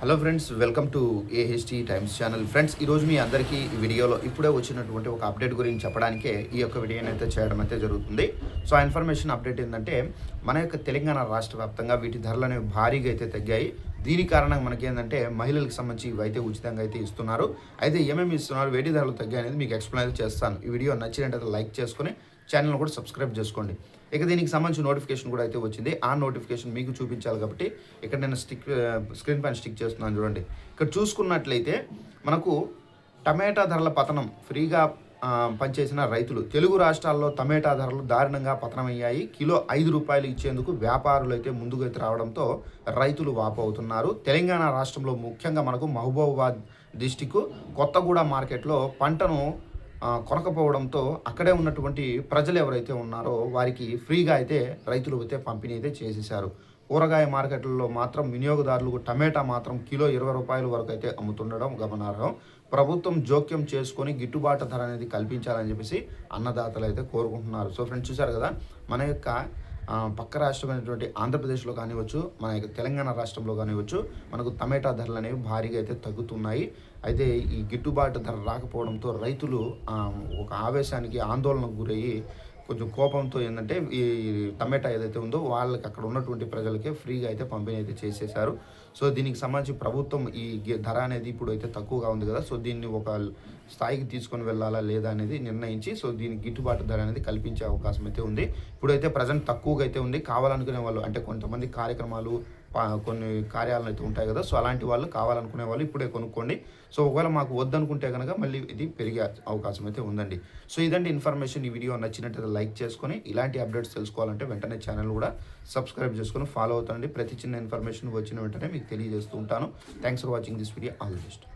Hello friends welcome to AHT times channel friends ఈరోజు మీ అందరికీ ఈ వీడియోలో ఇప్పుడే వచ్చినటువంటి ఒక అప్డేట్ గురించి చెప్పడానికే ఈ యొక్క వీడియోని అయితే చేయడం అయితే జరుగుతుంది. సో ఆ ఇన్ఫర్మేషన్ అప్డేట్ ఏంటంటే మన యొక్క తెలంగాణ రాష్ట్ర వ్యాప్తంగా వీటి ధరలు అనేవి భారీగా అయితే తగ్గాయి. దీని కారణంగా మనకి ఏంటంటే మహిళలకు సంబంధించి ఇవి అయితే ఉచితంగా అయితే ఇస్తున్నారు. అయితే ఏమేమి ఇస్తున్నారు వేటి ధరలు తగ్గాయి అనేది మీకు ఎక్స్ప్లెయిన్ అయితే చేస్తాను. ఈ వీడియో నచ్చినట్టయితే లైక్ చేసుకొని ఛానల్ కూడా సబ్స్క్రైబ్ చేసుకోండి. ఇక దీనికి సంబంధించిన నోటిఫికేషన్ కూడా అయితే వచ్చింది. ఆ నోటిఫికేషన్ మీకు చూపించాలి కాబట్టి ఇక్కడ నేను స్టిక్ స్క్రీన్ పైన స్టిక్ చేస్తున్నాను చూడండి. ఇక్కడ చూసుకున్నట్లయితే మనకు టమాటా ధరల పతనం ఫ్రీగా పనిచేసిన రైతులు. తెలుగు రాష్ట్రాల్లో టమాటా ధరలు దారుణంగా పతనమయ్యాయి. కిలో ఐదు రూపాయలు ఇచ్చేందుకు వ్యాపారులు అయితే ముందుకు రావడంతో రైతులు వాపవుతున్నారు తెలంగాణ రాష్ట్రంలో ముఖ్యంగా మనకు మహబూబాబాద్ డిస్టిక్ కొత్తగూడ మార్కెట్లో పంటను కొనకపోవడంతో అక్కడే ఉన్నటువంటి ప్రజలు ఎవరైతే ఉన్నారో వారికి ఫ్రీగా అయితే రైతులు అయితే పంపిణీ అయితే చేసేశారు. కూరగాయ మార్కెట్లలో మాత్రం వినియోగదారులకు టమాటా మాత్రం కిలో ఇరవై రూపాయల వరకు అయితే అమ్ముతుండడం గమనార్హం. ప్రభుత్వం జోక్యం చేసుకొని గిట్టుబాటు ధర అనేది కల్పించాలని చెప్పేసి అన్నదాతలు అయితే కోరుకుంటున్నారు. సో ఫ్రెండ్స్ చూసారు కదా మన యొక్క పక్క రాష్ట్రమైనటువంటి ఆంధ్రప్రదేశ్లో కానివచ్చు మన యొక్క తెలంగాణ రాష్ట్రంలో కానివచ్చు మనకు టమాటా ధరలు అనేవి భారీగా అయితే తగ్గుతున్నాయి. అయితే ఈ గిట్టుబాటు ధర రాకపోవడంతో రైతులు ఒక ఆవేశానికి ఆందోళనకు గురయ్యి కొంచెం కోపంతో ఏంటంటే ఈ టమాటా ఏదైతే ఉందో వాళ్ళకి అక్కడ ఉన్నటువంటి ప్రజలకే ఫ్రీగా అయితే పంపిణీ అయితే చేసేశారు. సో దీనికి సంబంధించి ప్రభుత్వం ఈ ధర అనేది ఇప్పుడు అయితే తక్కువగా ఉంది కదా సో దీన్ని ఒక స్థాయికి తీసుకొని వెళ్ళాలా లేదా అనేది నిర్ణయించి సో దీనికి గిట్టుబాటు ధర అనేది కల్పించే అవకాశం అయితే ఉంది. ఇప్పుడైతే ప్రజెంట్ తక్కువగా అయితే ఉంది. కావాలనుకునే వాళ్ళు అంటే కొంతమంది కార్యక్రమాలు కొన్ని కార్యాలను అయితే ఉంటాయి కదా సో అలాంటి వాళ్ళు కావాలనుకునే వాళ్ళు ఇప్పుడే కొనుక్కోండి. సో ఒకవేళ మాకు వద్దనుకుంటే కనుక మళ్ళీ ఇది పెరిగే అవకాశం అయితే ఉందండి. సో ఇదండి ఇన్ఫర్మేషన్. ఈ వీడియో నచ్చినట్టయితే లైక్ చేసుకొని ఇలాంటి అప్డేట్స్ తెలుసుకోవాలంటే వెంటనే ఛానల్ కూడా సబ్స్క్రైబ్ చేసుకొని ఫాలో అవుతానండి. ప్రతి చిన్న ఇన్ఫర్మేషన్ వచ్చిన వెంటనే మీకు తెలియజేస్తూ ఉంటాను. Thanks for watching this video all the best